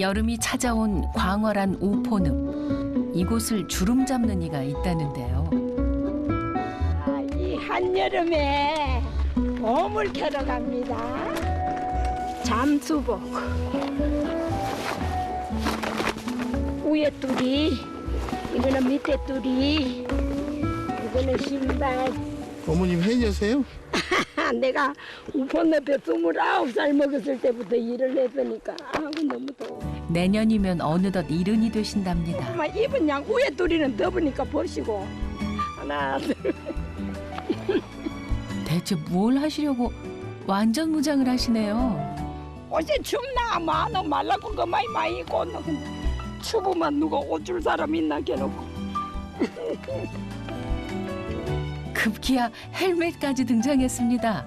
여름이 찾아온 광활한 우포늪. 이곳을 주름 잡는 이가 있다는데요. 아, 이 한여름에 봄을 캐러 갑니다. 잠수복. 위에 뚜리, 이거는 밑에 뚜리, 이거는 신발. 어머님 팬이세요? 내가 우폰늪에 29살 먹었을 때부터 일을 했으니까 아우 너무 더워. 내년이면 어느덧 이른이 되신답니다. 정말 입은 양 위에 뚜리는 더우니까 보시고 하나 둘. 대체 뭘 하시려고 완전 무장을 하시네요. 옷이 춥나 마너 말라고 그 많이 많이 입고 온나 근데 추우면 누가 옷 줄 사람 있나 걔놓고 급기야 헬멧까지 등장했습니다.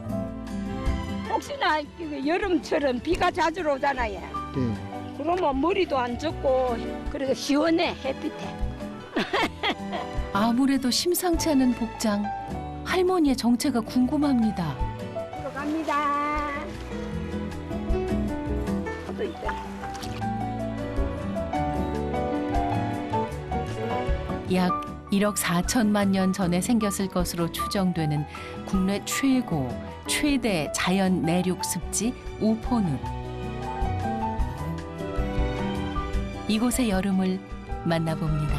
혹시나 이거 여름처럼 비가 자주 오잖아요 네. 그러면 머리도 안 젖고 그래도 시원해 햇빛에 아무래도 심상치 않은 복장. 할머니의 정체가 궁금합니다. 들어갑니다 또 있다 약 1억 4천만 년 전에 생겼을 것으로 추정되는 국내 최고, 최대 자연 내륙 습지 우포늪. 이곳의 여름을 만나봅니다.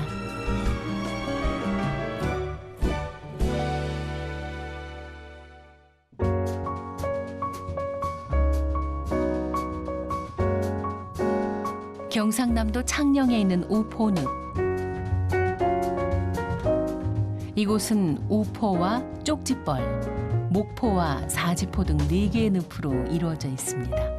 경상남도 창녕에 있는 우포늪. 이곳은 우포와 쪽지벌, 목포와 사지포 등 네개의 늪으로 이루어져 있습니다.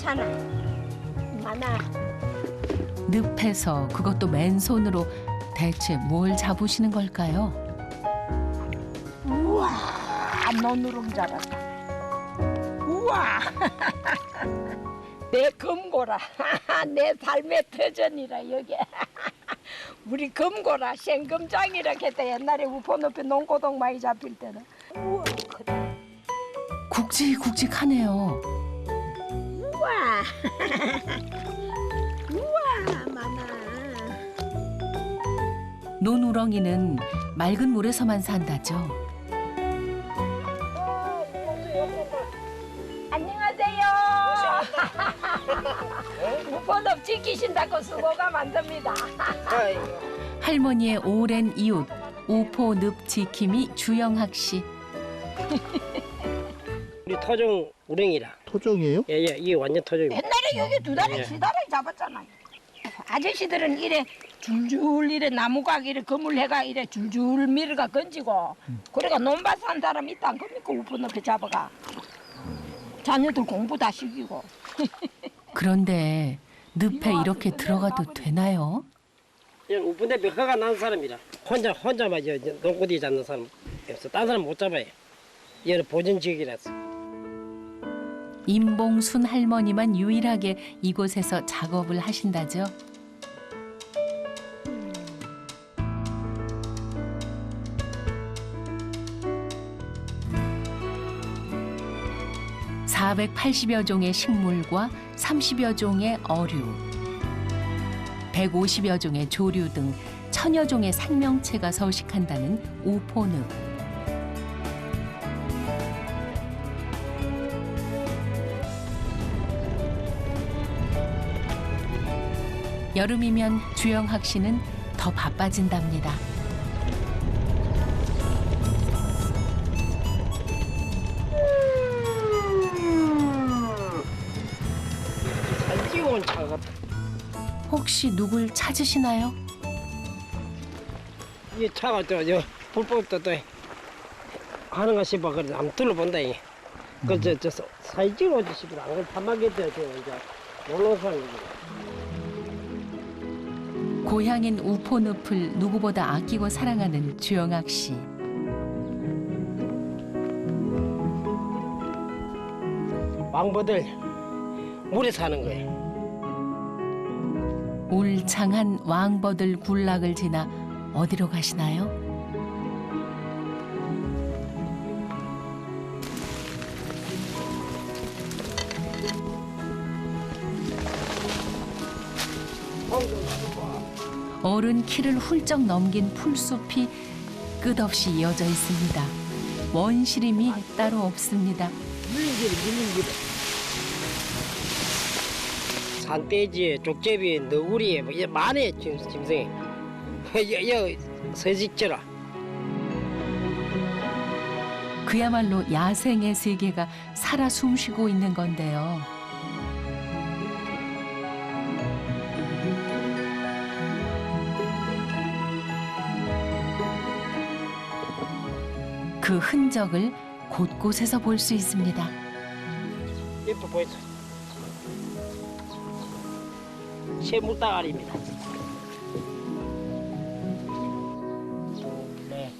많잖아. 많아. 늪에서 그것도 맨손으로 대체 뭘 잡으시는 걸까요? 우와 노누렁 잡았다. 우와 내 금고라. 내 삶의 터전이라 여기. 우리 금고라 생금장이라 했다. 옛날에 우포 높이 농고동 많이 잡힐 때는. 우와 굵직굵직하네요. 우와 우와 많아 논우렁이는 맑은 물에서만 산다죠. 안녕하세요. 우포늪 지키신다고 수고가 많습니다. 할머니의 오랜 이웃 우포 늪 지킴이 주영학 씨. 우리 토종 우렁이라. 토종이에요? 예 예, 이게 완전 토종입니다. 옛날에 여기 두 다리 예. 세 다리 잡았잖아요. 아저씨들은 이래 줄줄 이래 나무각 이래 그물해가 이래 줄줄 밀어가 건지고 그래가 논밭 산 사람 있다 안 겁니까 우포늪에 잡아가 자녀들 공부 다 시키고 그런데 늪에 이렇게 들어가도 되나요? 그냥 우분대 벽화가 난 사람이라. 혼자 혼자만 저 농구디 잡는 사람 없어. 딴 사람 못 잡아요. 얘는 보전 지역이라서. 임봉순 할머니만 유일하게 이곳에서 작업을 하신다죠. (480여) 종의 식물과 (30여) 종의 어류 (150여) 종의 조류 등 천여 종의 생명체가 서식한다는 우포늪. 여름이면 주영학 씨는 더 바빠진답니다. 잘 찍어온 차가 같아. 혹시 누굴 찾으시나요? 이 차가 또저 불법 또또 하는 거 싶어 그래서 한번 둘러본다 이. 그저 저 사진 찍어 주시기로 안 그러면 판마게 돼야 이제 놀러 사는. 고향인 우포늪을 누구보다 아끼고 사랑하는 주영학 씨. 왕보들 물에 사는 거예요. 울창한 왕버들 군락을 지나 어디로 가시나요? 어른 키를 훌쩍 넘긴 풀숲이 끝없이 이어져 있습니다. 원시림이 따로 없습니다. 물길 물길 산돼지, 족제비, 너구리 뭐 이게 짐- 짐승이 여, 여 서식지라 그야말로 야생의 세계가 살아 숨쉬고 있는 건데요. 그 흔적을 곳곳에서 볼 수 있습니다. 이거 보이죠? 새물다가리입니다. 네,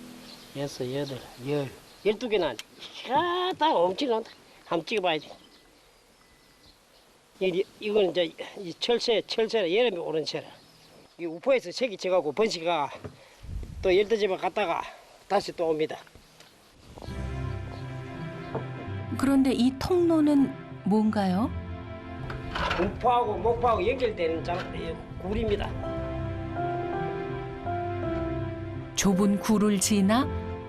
여섯, 여덟, 열, 열두 개나 야, 다 엄청난다. 한번 찍어봐야지. 이 이거는 이제 이 철새, 철새라 여름에 오는 새라. 이 우포에서 색이 져가고 번식가 또 열두 집에 갔다가 다시 또 옵니다. 그런데 이 통로는 뭔가요? 공포하고 목포하고 연결되는 장, 이 굴입니다. 좁은 굴을 지나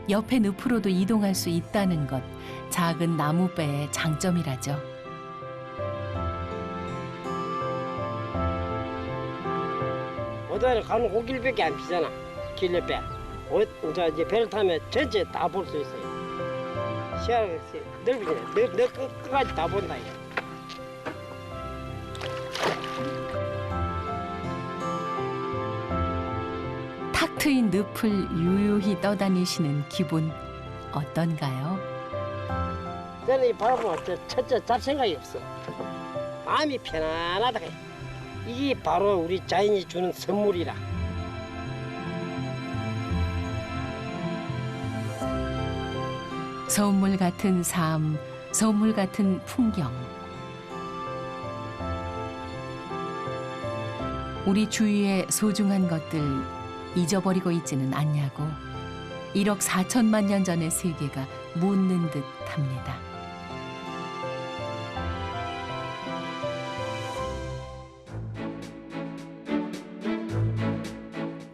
옆에 늪으로도 이동할 수 있다는 것. 작은 나무배의 장점이라죠. 어디를 가는 고길밖에 안 피잖아. 길옆에. 어, 이제 배를 타면 전체 다 볼 수 있어요. 시야가 넓으잖아. 넓, 넓 끝, 끝까지 다 본다. 이거. 탁 트인 늪을 유유히 떠다니시는 기분 어떤가요? 저는 이 바라보면 저 첫째 잘 생각이 없어. 마음이 편안하다. 이게 바로 우리 자연이 주는 선물이라. 선물 같은 삶, 선물 같은 풍경. 우리 주위의 소중한 것들 잊어버리고 있지는 않냐고 1억 4천만 년 전의 세계가 묻는 듯 합니다.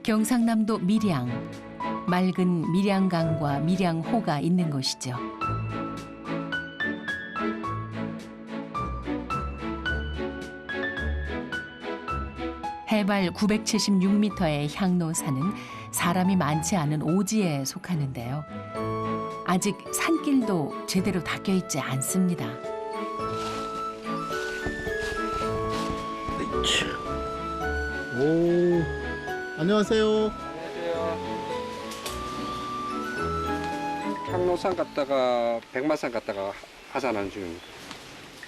경상남도 밀양 맑은 밀양강과 밀양호가 있는 곳이죠. 해발 976m의 향로산은 사람이 많지 않은 오지에 속하는데요. 아직 산길도 제대로 닦여 있지 않습니다. 오, 안녕하세요. 향로산 갔다가 백마산 갔다가 하산하는 중입니다.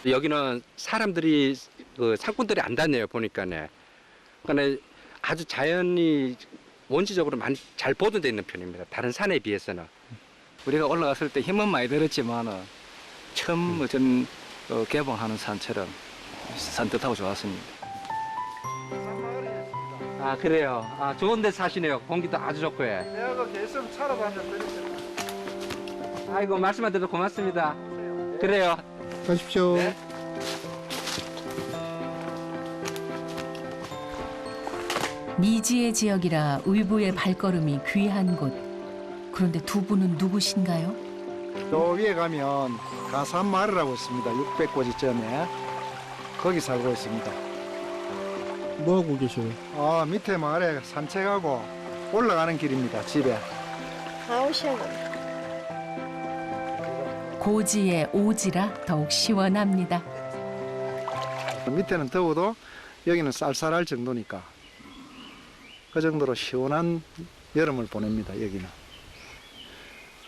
여기는 사람들이 그 상권들이 안 다녀요 보니까네. 그러니까 아주 자연이 원시적으로 많이 잘 보존돼 있는 편입니다. 다른 산에 비해서는. 우리가 올라갔을 때 힘은 많이 들었지만은 처음 어떤 어, 개봉하는 산처럼 산뜻하고 좋았습니다. 아 그래요. 아 좋은데 사시네요. 공기도 아주 좋고 해. 내가 계속 살아봤는데 아이고 말씀만 드려 고맙습니다. 그래요. 가십시오. 네. 미지의 지역이라 의부의 발걸음이 귀한 곳. 그런데 두 분은 누구신가요? 저 위에 가면 가산마을이라고 있습니다. 600고지 전에 거기 살고 있습니다. 뭐 하고 계셔요? 아 밑에 마을에 산책하고 올라가는 길입니다. 집에. 고지의 오지라 더욱 시원합니다. 밑에는 더워도 여기는 쌀쌀할 정도니까 그 정도로 시원한 여름을 보냅니다. 여기는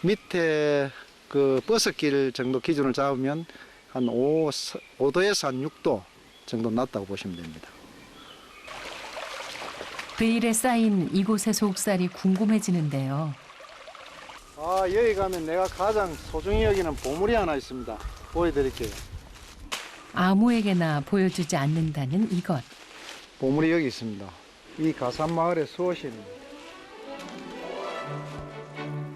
밑에 그 버섯길 정도 기준을 잡으면 한 5, 5도에서 한 6도 정도 낮다고 보시면 됩니다. 베일에 쌓인 이곳의 속살이 궁금해지는데요. 아 여기 가면 내가 가장 소중히 여기는 보물이 하나 있습니다. 보여드릴게요. 아무에게나 보여주지 않는다는 이것. 보물이 여기 있습니다. 이 가산마을의 수호신입니다.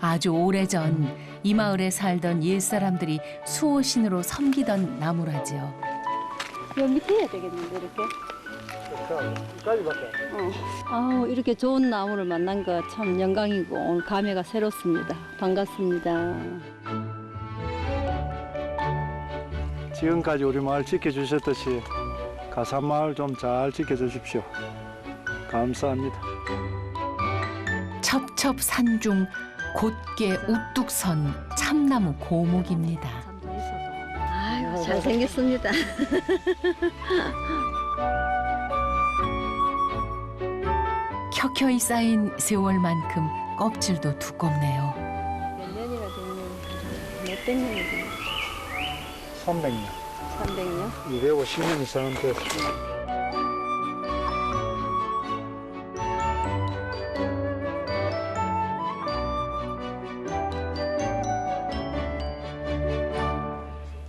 아주 오래전 이 마을에 살던 옛 사람들이 수호신으로 섬기던 나무라지요. 여 밑에 해야 되겠는데 이렇게. 까지밖에. 어. 아우 이렇게 좋은 나무를 만난 거 참 영광이고 오늘 감회가 새롭습니다. 반갑습니다. 지금까지 우리 마을 지켜주셨듯이 가산 마을 좀 잘 지켜주십시오. 감사합니다. 첩첩산중 곧게 우뚝 선 참나무 고목입니다. 아유 잘생겼습니다. 켜켜이 쌓인 세월만큼 껍질도 두껍네요. 몇 년이나 됐냐? 몇백 년이 됐냐? 300년, 300년? 250년 이상은 됐어.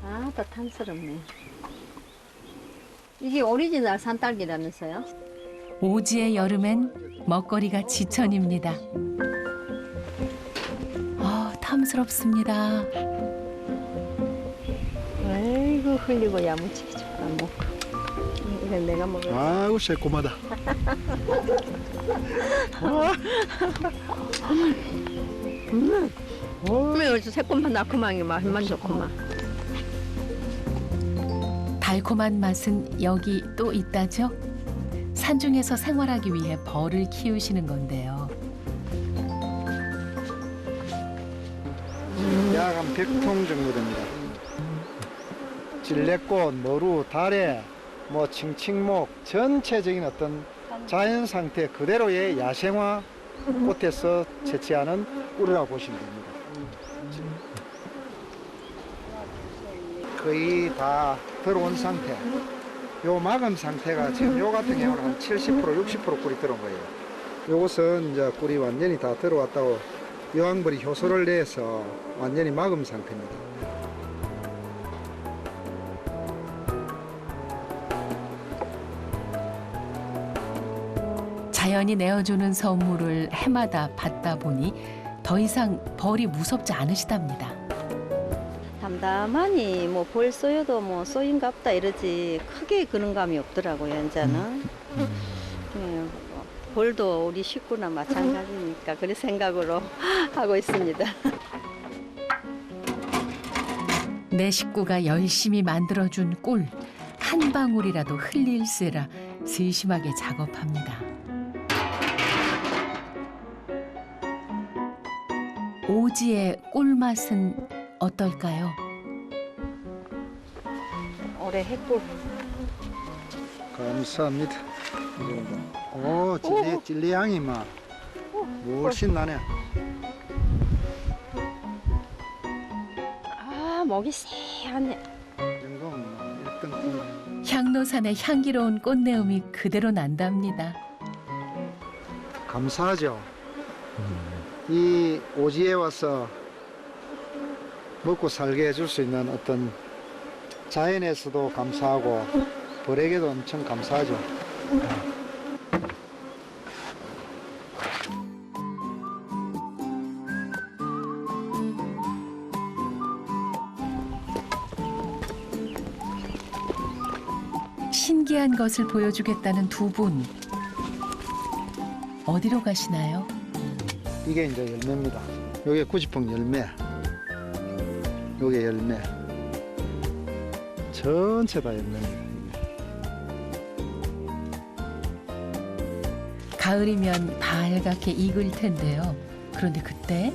아, 다 탐스럽네. 이게 오리지널 산딸기라면서요? 오지의 여름엔 먹거리가 지천입니다. 아, 탐스럽습니다. 아이고 흘리고 야무지게 좀안 먹고. 이건 내가 먹을. 아이고 새콤하다. 음, 어디서 새콤한 나크망이 맛만 좋구만. 달콤한 맛은 여기 또 있다죠? 산중에서 생활하기 위해 벌을 키우시는 건데요. 약 한 100통 정도 됩니다. 진레꽃, 머루, 다래, 뭐 칭칭목 전체적인 어떤 자연 상태 그대로의 야생화 꽃에서 채취하는 꿀이라고 보시면 됩니다. 거의 다 들어온 상태. 요 마감 상태가 지금 요 같은 경우는 한 70% 60% 꿀이 들어온 거예요. 요것은 이제 꿀이 완전히 다 들어왔다고 여왕벌이 효소를 내서 완전히 마금 상태입니다. 자연이 내어주는 선물을 해마다 받다 보니 더 이상 벌이 무섭지 않으시답니다. 담담하니 뭐 볼 쏘여도 뭐 쏘인갑다 이러지 크게 그런 감이 없더라고요 이제는. 예, 볼도 우리 식구나 마찬가지니까 그런 생각으로 하고 있습니다. 내 식구가 열심히 만들어준 꿀 한 방울이라도 흘릴세라 세심하게 작업합니다. 오지의 꿀맛은 어떨까요? 올해 해꿀 감사합니다. 오, 찔리, 찔리 향이 막 훨씬 나네. 아 목이 새하네. 이 정도면 뭐 1등 향로산의 향기로운 꽃내음이 그대로 난답니다. 감사하죠. 이 오지에 와서 먹고 살게 해줄 수 있는 어떤 자연에서도 감사하고 벌에게도 엄청 감사하죠. 신기한 것을 보여주겠다는 두 분. 어디로 가시나요? 이게 이제 열매입니다. 요게 구지뽕 열매. 요게 열매. 전체 다 열매입니다. 가을이면 발갛게 익을 텐데요. 그런데 그때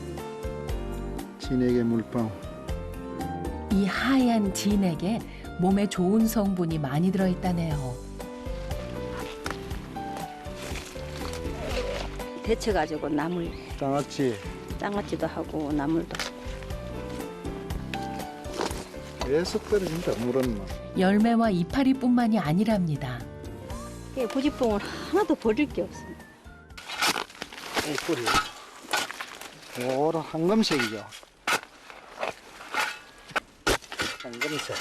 진에게 물방울. 이 하얀 진액에 몸에 좋은 성분이 많이 들어있다네요. 데쳐가지고 나물 장아찌. 장아찌도 하고 나물도 계속 떨어진다, 물은 뭐. 열매와 이파리뿐만이 아니랍니다. 이게 부지뽕을 하나도 버릴 게 없습니다. 이 꿀이. 요런 황금색이죠. 황금색.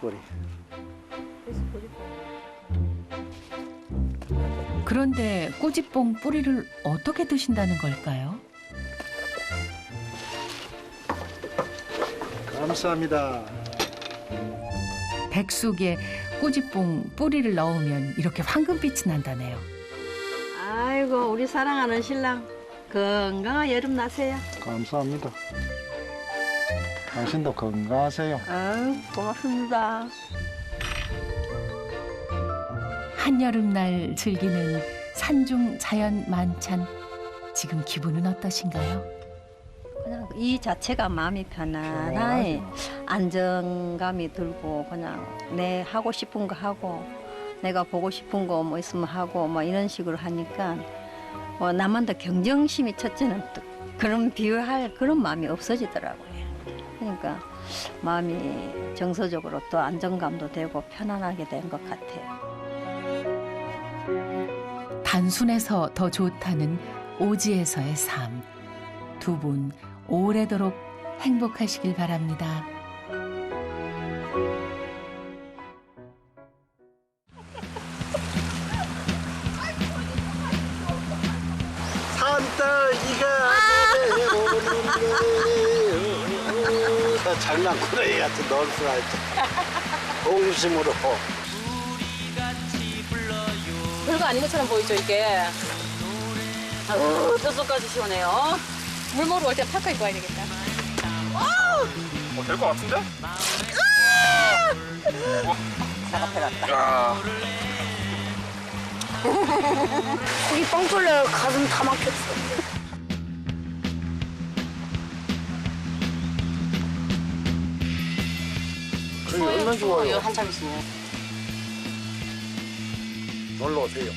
꿀이. 그런데 꾸지뽕 뿌리를 어떻게 드신다는 걸까요? 감사합니다. 백숙에 꾸지뽕 뿌리를 넣으면 이렇게 황금빛이 난다네요. 아이고 우리 사랑하는 신랑 건강한 여름 나세요. 감사합니다. 당신도 건강하세요. 아유 고맙습니다. 한여름날 즐기는 산중 자연 만찬. 지금 기분은 어떠신가요? 그냥 이 자체가 마음이 편안해 안정감이 들고 그냥 내 하고 싶은 거 하고 내가 보고 싶은 거 뭐 있으면 하고 뭐 이런 식으로 하니까 뭐 나만 더 경쟁심이 첫째는 또 그런 비교할 그런 마음이 없어지더라고요. 그러니까 마음이 정서적으로 또 안정감도 되고 편안하게 된 것 같아요. 단순해서 더 좋다는 오지에서의 삶. 두 분 오래도록 행복하시길 바랍니다. 산딸기가 내려오는데 장난꾸러기 같은 넌수가 동심으로. 별거 아닌 것처럼 보이죠 이게? 아우 뼛속까지 시원해요 물 먹으러 올 때 파카 입고 와야 되겠다 속이 뻥 뚫려 가슴 다 막혔어. 얼마나 좋아요. 한참 있으면 놀러 오세요.